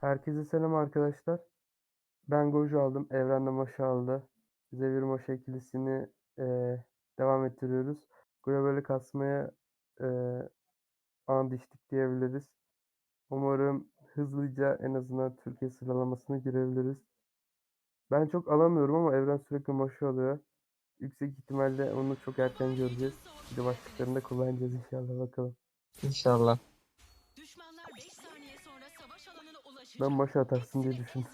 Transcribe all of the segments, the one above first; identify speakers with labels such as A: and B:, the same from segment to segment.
A: Herkese selam arkadaşlar. Ben Goju aldım. Evren de Moş'u aldı. Zevir Moş ikilisini eee, devam ettiriyoruz. Globali kasmaya eee and içtik diyebiliriz. Umarım hızlıca en azından Türkiye sıralamasına girebiliriz. Ben çok alamıyorum ama Evren sürekli Moş'u alıyor. Yüksek ihtimalle onu çok erken göreceğiz. Bir de başlıklarında kullanacağız inşallah bakalım.
B: İnşallah.
A: Ben Moş'u atarsın diye düşündüm.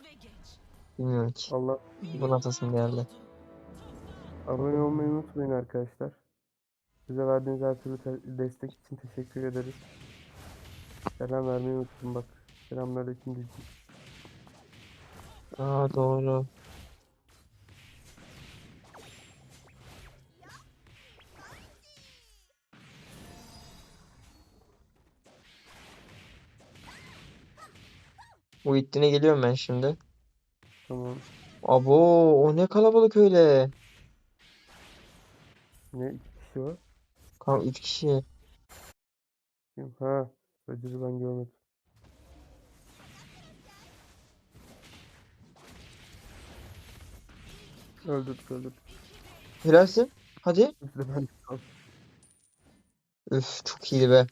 B: Bilmiyorum ki.
A: Allah
B: Buna atasım geldi.
A: Abone olmayı unutmayın arkadaşlar. Bize verdiğiniz her türlü te- destek için teşekkür ederiz. Selam vermeyi unuttum bak. Selamünaleyküm diyeceğim.
B: Aa doğru. Bu ittiğine geliyorum ben şimdi.
A: Tamam.
B: Abo o ne kalabalık öyle.
A: Ne iki kişi var?
B: Kanka 3 kişi.
A: Kim? Ha. Ödülü ben görmedim. Öldürdük öldürdük.
B: Helalsin. Hadi. Üf çok iyiydi be.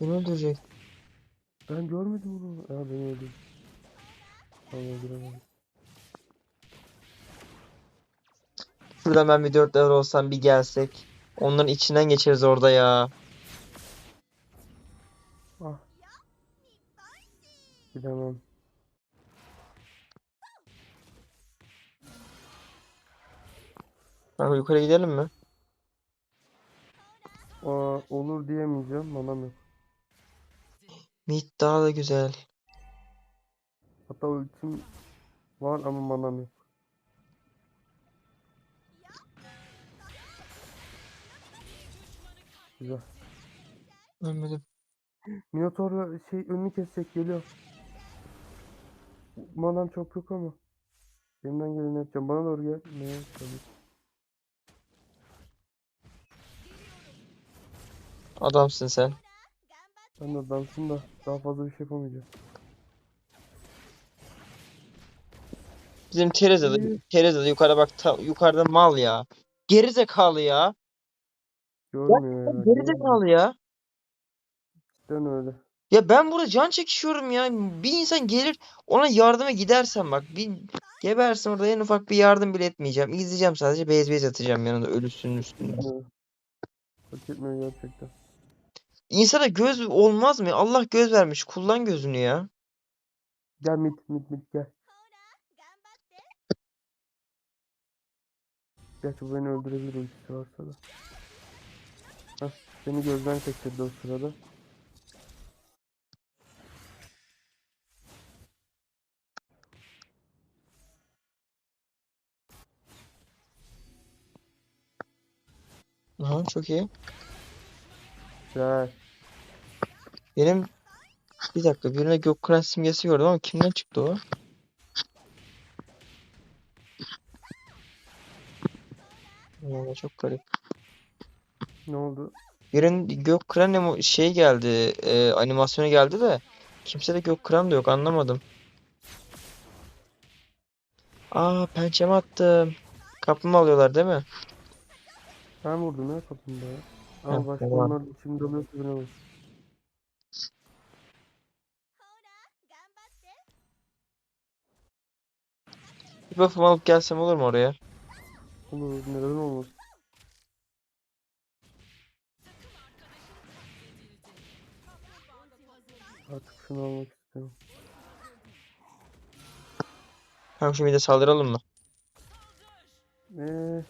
B: Beni öldürecek.
A: Ben görmedim onu. Ha beni öldürdü. Tamam öldüremedim.
B: Şuradan ben bir 4 level olsam bir gelsek. Onların içinden geçeriz orada ya.
A: Ah. Gidemem.
B: Kanka yukarı gidelim mi?
A: Aa, olur diyemeyeceğim. Manam yok.
B: Mid daha da güzel.
A: Hatta ultim var ama manam yok. Güzel.
B: Ölmedim.
A: Minotaur şey önünü kesecek geliyor. Manam çok yok ama. Elimden geleni yapacağım. Bana doğru gel. Ne? Tabii.
B: Adamsın sen.
A: Ben de adamsın da daha fazla bir şey yapamayacağım.
B: Bizim Teresa da, Teresa da yukarıda bak ta- yukarıda mal ya. Gerizekalı ya.
A: Görmüyor ya.
B: Gerizekalı ya.
A: Cidden öyle.
B: Ya ben burada can çekişiyorum ya. Bir insan gelir ona yardıma gidersen bak bir gebersin orada en ufak bir yardım bile etmeyeceğim. İzleyeceğim sadece bez bez atacağım yanında ölüsünün üstünde.
A: Hak etmiyor gerçekten.
B: İnsana göz olmaz mı? Allah göz vermiş. Kullan gözünü ya.
A: Gel mit mit mit gel. Gerçi beni öldürebilir ultisi varsa da. Hah, seni gözden kaçırdı o sırada.
B: Aha çok iyi.
A: Güzel.
B: Benim bir dakika birine Gökkıran simgesi gördüm ama kimden çıktı o? Vallahi çok garip.
A: Ne oldu?
B: Birinin Gökkıran şey geldi, e, animasyonu geldi de kimse de Gökkıran da yok anlamadım. Aa pençeme attım. Kapımı alıyorlar değil mi?
A: Ben vurdum ya kapımda Ama başka onlar içimde oluyorsa
B: Bir buff'ımı alıp gelsem olur mu oraya?
A: Olur neden olmaz. Artık şunu almak istiyorum.
B: Kanka şu bir de saldıralım mı?
A: Eee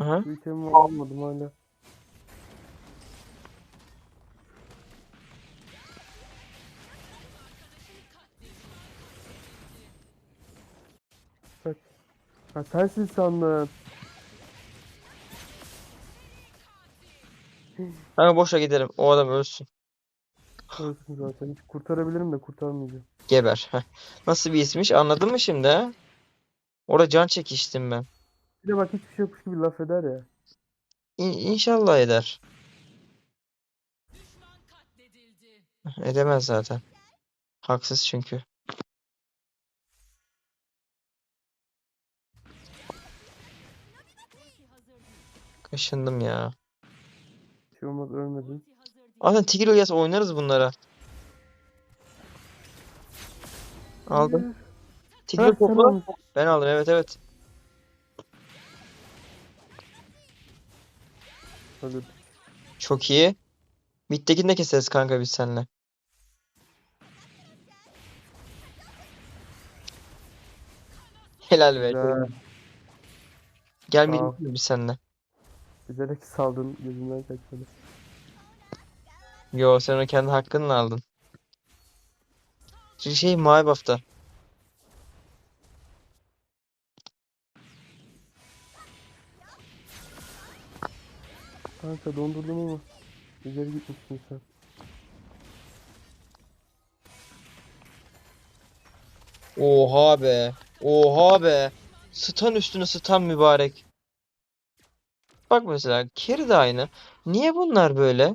B: Aha.
A: bu itemimi almadım hala. Ha sensin sandım.
B: Kanka boşa gidelim. O adam ölsün.
A: Ölsün zaten. Hiç kurtarabilirim de kurtarmayacağım.
B: Geber. Heh. Nasıl bir ismiş anladın mı şimdi ha? Orada can çekiştim ben.
A: Bir de bak hiçbir şey yokmuş gibi laf eder ya.
B: İn- İnşallah eder.
C: Düşman katledildi.
B: Edemez zaten. Haksız çünkü. Kaşındım ya.
A: Bir şey olmaz
C: değil.
B: Zaten Tigreal yaz oynarız bunlara. Aldım.
A: Sen
B: topla. Ben aldım evet evet.
A: Hadi.
B: Çok iyi. Mid'dekini de keseriz kanka biz seninle. Helal be.
A: Güzel.
B: Gel mid'dekini biz seninle.
A: Bilerek saldın gözümden kaçmadı.
B: Yo sen onu kendi hakkınla aldın. Şey, şey mavi buff'ta.
A: Kanka dondurdum ama. İleri gitmişsin sen.
B: Oha be. Oha be. Stun üstüne stun mübarek. Bak mesela Carry de aynı. Niye bunlar böyle?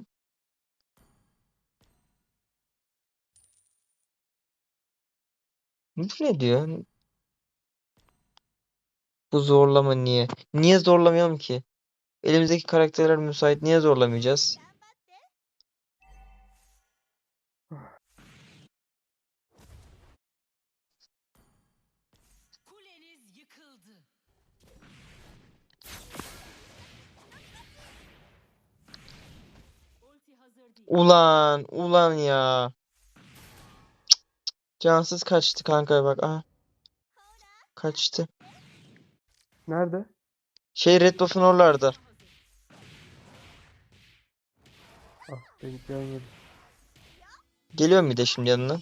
B: Ne diyor? Bu zorlama niye? Niye zorlamayalım ki? Elimizdeki karakterler müsait. Niye zorlamayacağız?
C: Kuleniz yıkıldı. Ulti hazır değil.
B: Ulan, ulan ya. Cık, cık, cık. Cansız kaçtı kanka bak. Aha. Kaçtı.
A: Nerede?
B: Şey Red Buff'un oralarda.
A: Ah denk gelmedi.
B: Geliyor mu bir de şimdi yanına?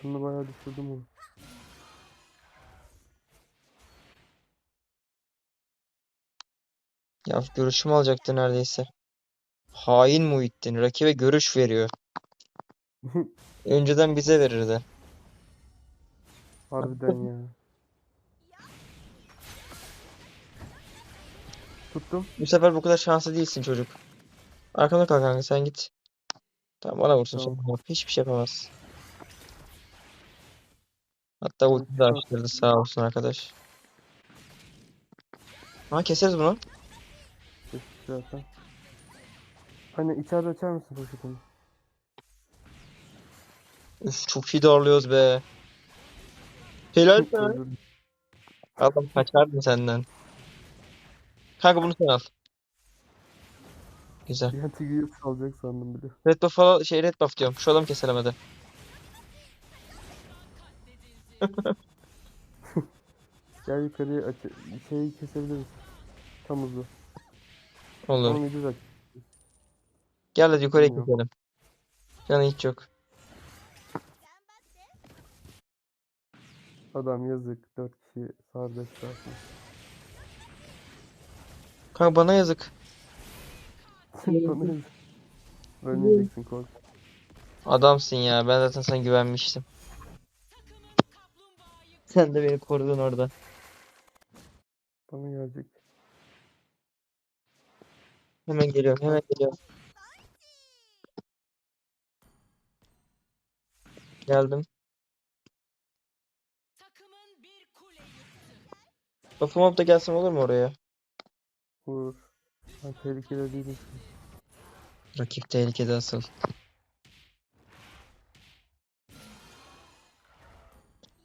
A: Şimdi bayağı düşürdüm onu.
B: Ya görüşümü alacaktı neredeyse. Hain Muhittin. Rakibe görüş veriyor. Önceden bize verirdi.
A: Harbiden ya. Tuttum.
B: Bu sefer bu kadar şanslı değilsin çocuk. Arkamda kal kanka sen git. Tamam bana vursun
A: Tamam.
B: sonra. Hiçbir şey yapamaz. Hatta ulti de açtırdı sağ olsun arkadaş. Ha keseriz bunu.
A: Zaten. Hani içeride açar mısın poşetini?
B: Üf çok iyi darlıyoruz be. Helal be. Adam kaçardım senden. Kanka bunu sen al. Güzel.
A: Bir an Tigreal salacak sandım bile.
B: Red buff falan şey red buff diyorum. Şu adamı keselim hadi.
A: Gel yukarıya aç şeyi kesebiliriz. Tam hızlı.
B: Olur.
A: Onu ucuz aç.
B: Gel hadi yukarıya keselim. Canı hiç yok.
A: Adam yazık. 4 kişi sardı etrafını.
B: Kanka bana yazık.
A: Yazık. Ölmeyeceksin kork.
B: Adamsın ya. Ben zaten sana güvenmiştim. Sen de beni korudun orada.
A: Bana gelecek.
B: Hemen geliyorum. Hemen geliyorum. Geldim.
C: takımın bir kule yıktı.
B: Buff'um da gelsem olur mu oraya?
A: Vur. Ben tehlikede değilim.
B: Rakip tehlikede asıl.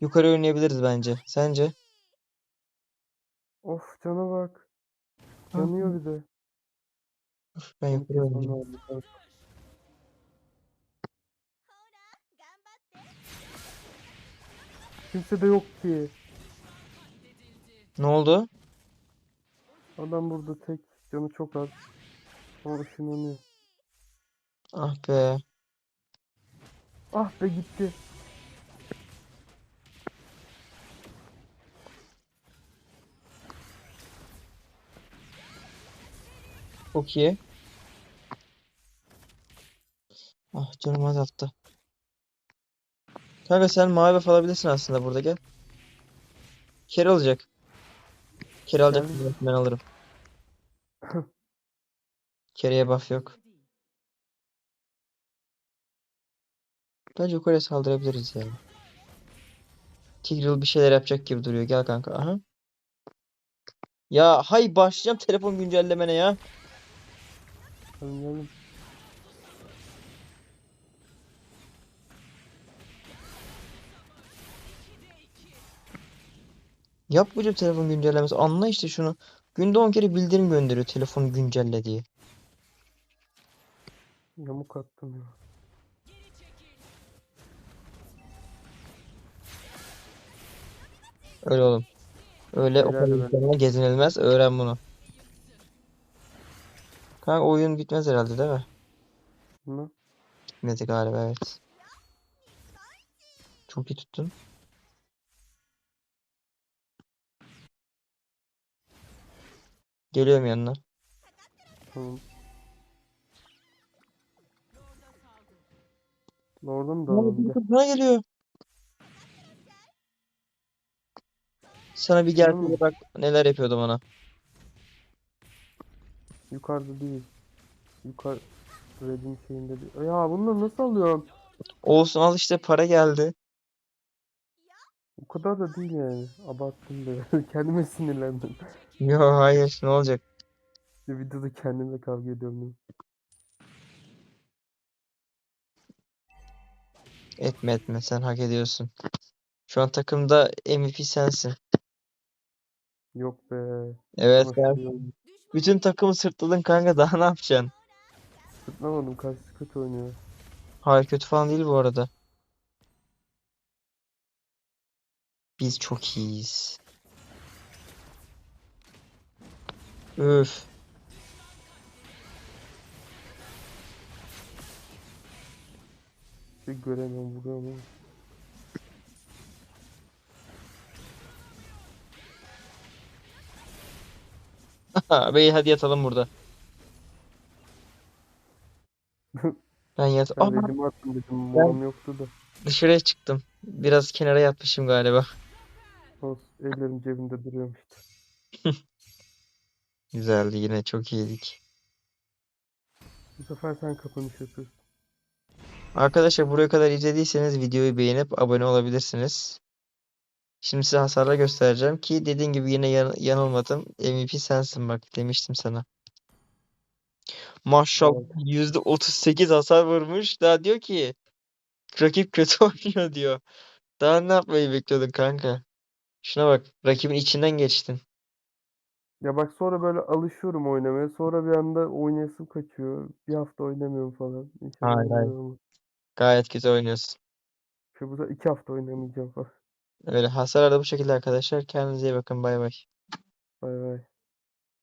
B: Yukarı oynayabiliriz bence. Sence?
A: Of cana bak. Yanıyor bir de.
B: Ben yukarı oynayayım.
A: lazım. Evet. Kimse de yok ki.
B: Ne oldu?
A: Adam burada tek. Canı çok az. Ama ışınlanıyor.
B: Ah be.
A: Ah be gitti.
B: Çok iyi. Ah canım azalttı. Kanka sen mavi buff alabilirsin aslında burada gel. Kere alacak. Kere alacak ben alırım. Kereye buff yok. Bence yukarıya saldırabiliriz ya. Tigreal bir şeyler yapacak gibi duruyor. Gel kanka. Aha. Ya hay başlayacağım telefon güncellemene ya.
A: Gelin gelin.
B: Yapmayacağım telefon güncellemesi. Anla işte şunu. Günde 10 kere bildirim gönderiyor telefonu güncelle diye.
A: Yamuk attım ya.
B: Öyle oğlum. Öyle o
A: Helal
B: kadar
A: be.
B: insanla gezinilmez. Öğren bunu. Kanka oyun bitmez herhalde değil mi?
A: Bunu
B: Bitmedi galiba evet. Çok iyi tuttun. Geliyorum yanına.
A: tamam. Oradan da alalım gel.
B: Bana geliyor. Sana bir gel
A: Tamam.
B: bak neler yapıyordu bana.
A: Yukarıda değil. Yukarı Red'in şeyinde değil. Ya bunları nasıl alıyorum?
B: Olsun al işte para geldi.
A: O kadar da değil yani. Abarttım da. Kendime sinirlendim.
B: Yo hayır ne olacak?
A: Bir videoda kendimle kavga ediyorum.
B: Etme etme sen hak ediyorsun. Şu an takımda MVP sensin.
A: Yok be.
B: Evet
A: Ama
B: sen.
A: şey.
B: Bütün takımı sırtladın kanka daha ne yapacaksın?
A: Sırtlamadım. Karşısı kötü oynuyor.
B: Hayır kötü falan değil bu arada. Biz çok iyiyiz. Öf.
A: Bir göremiyorum. Vuruyorum ama.
B: Bey hadi yatalım burada. Ben yat.
A: Ben
B: Aa,
A: redimi attım dedim. Molam yoktu da.
B: dışarıya çıktım. Biraz kenara yatmışım galiba.
A: Olsun. Ellerim cebimde duruyormuş.
B: Güzeldi yine çok iyiydik.
A: Bu sefer sen kapanış yapıyorsun.
B: Arkadaşlar buraya kadar izlediyseniz videoyu beğenip abone olabilirsiniz. Şimdi size hasarla göstereceğim ki dediğin gibi yine yan- yanılmadım. MVP sensin bak demiştim sana. Maşallah %38 hasar vurmuş. Daha diyor ki rakip kötü oynuyor diyor. Daha ne yapmayı bekliyordun kanka? Şuna bak rakibin içinden geçtin.
A: Ya bak sonra böyle alışıyorum oynamaya. Sonra bir anda oynayasım kaçıyor. Bir hafta oynamıyorum falan. İnşallah
B: Hayır, hayır.
A: oynarım ama.
B: Gayet güzel oynuyorsun.
A: Şu bu sefer iki hafta oynamayacağım falan.
B: Öyle hasarlar da bu şekilde arkadaşlar. Kendinize iyi bakın bay bay.
A: Bay bay.